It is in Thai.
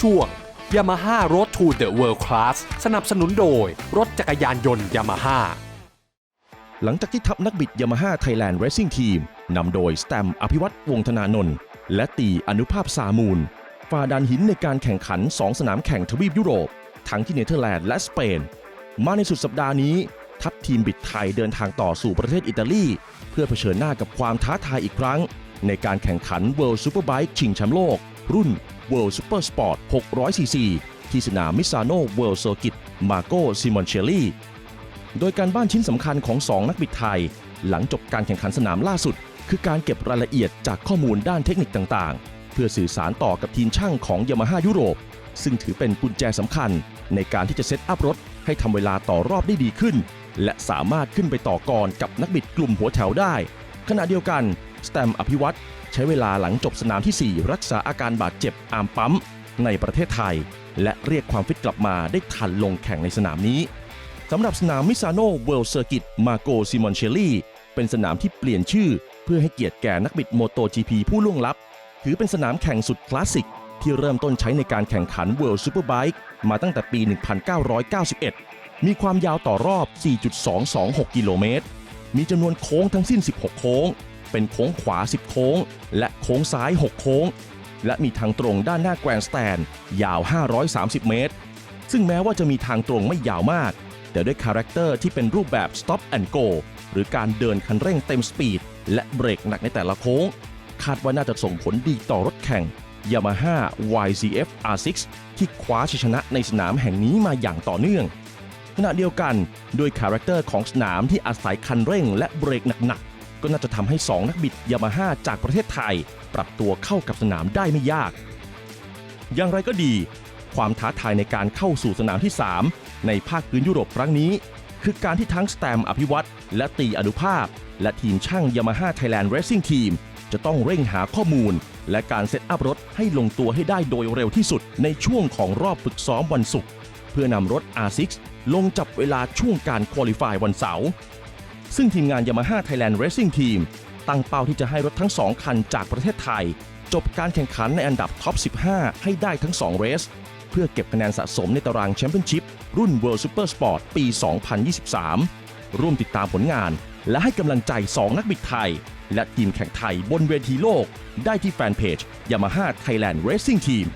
ช่วง Yamaha Road to the World Class สนับสนุนโดย รถจักรยานยนต์ Yamaha หลังจากที่ทัพนักบิดยามาฮ่าไทยแลนด์เร c ซิ่งทีมนำโดยสแตมอภิวัตวงธนานนท์และตีอนุภาพสามูลฝ่าดันหินในการแข่งขัน 2 สนามแข่งทวีปยุโรป ทั้งที่เนเธอร์แลนด์และสเปน มาในสุดสัปดาห์นี้ ทัพทีมบิดไทยเดินทางต่อสู่ประเทศอิตาลี เพื่อเผชิญหน้ากับความท้าทายอีกครั้ง ในการแข่งขัน World Superbike ชิงแชมป์โลก รุ่น World Super Sport 600 cc ที่สนามมิซานโน World Circuit มาโกซิมอนเชลลี่โดยการบ้านชิ้นสำคัญของ 2 นักบิดไทย หลังจบการแข่งขันสนามล่าสุด คือการเก็บรายละเอียดจากข้อมูลด้านเทคนิคต่างๆ เพื่อสื่อสารต่อกับทีมช่างของยามาฮ่ายุโรป ซึ่งถือเป็นกุญแจสำคัญ ในการที่จะเซตอัพรถ ให้ทำเวลาต่อรอบได้ดีขึ้น และสามารถขึ้นไปต่อกรกับนักบิดกลุ่มหัวแถวได้ ขณะเดียวกัน สแตมอภิวัตรใช้เวลาหลังจบสนามทีสี่ 4 รักษาอาการบาดเจ็บอามปั๊ม ในประเทศไทย และเรียกความฟิตกลับมาได้ทันลงแข่งในสนามนี้สำหรับสนามมิซานโนเวลเซอร์กิตมาโกซิมอนเชลลี่เป็นสนามที่เปลี่ยนชื่อ เพื่อให้เกียรติแก่นักบิดโมโต GP ผู้ล่วงลับ ถือเป็นสนามแข่งสุดคลาสสิก ที่เริ่มต้นใช้ในการแข่งขัน World Superbike มาตั้งแต่ปี 1991 มีความยาวต่อรอบ 4.226 กิโลเมตร มีจำนวนโค้งทั้งสิ้น 16 โค้ง เป็นโค้งขวา 10 โค้ง และโค้งซ้าย 6 โค้ง และมีทางตรงด้านหน้าแกรนสแตน ยาว 530 เมตร ซึ่งแม้ว่าจะมีทางตรงไม่ยาวมาก แต่ด้วยคาแรคเตอร์ที่เป็นรูปแบบ stop and go หรือการเดินคันเร่งเต็มสปีด และเบรกหนักในแต่ละโค้ง คาดว่าน่าจะส่งผลดีต่อรถแข่ง Yamaha YZF R6 ที่คว้าชัยชนะในสนามแห่งนี้มาอย่างต่อเนื่องขณะเดียวกันด้วยคาแรคเตอร์ของสนามที่อาศัยคันเร่งและเบรกหนัก ก็น่าจะทำให้ 2 นักบิดยามาฮ่าจากประเทศไทย ปรับตัวเข้ากับสนามได้ไม่ยาก อย่างไรก็ดี ความท้าทายในการเข้าสู่สนามที่ 3 ในภาคพื้นยุโรปครั้งนี้ คือการที่ทั้งสแตมอภิวัตรและตีอนุภาพ และทีมช่าง Yamaha Thailand Racing Team จะต้องเร่งหาข้อมูล และการเซตอัพรถให้ลงตัวให้ได้โดยเร็วที่สุดในช่วงของรอบฝึกซ้อมวันศุกร์เพื่อนำรถ R6 ลงจับเวลาช่วงการคุริฟายวันเสาร์ ซึ่งทีมงาน Yamaha Thailand Racing Team ตั้งเป้าที่จะให้รถทั้ง 2 คันจากประเทศไทย จบการแข่งขันในอันดับท็อป 15 ให้ได้ทั้ง 2 เรส เพื่อเก็บคะแนนสะสมในตารางแชมเปี้ยนชิพรุ่น World Super Sport ปี 2023 ร่วมติดตามผลงาน และให้กำลังใจ 2 นักบิดไทย และทีมแข่งไทยบนเวทีโลก ได้ที่แฟนเพจ Yamaha Thailand Racing Team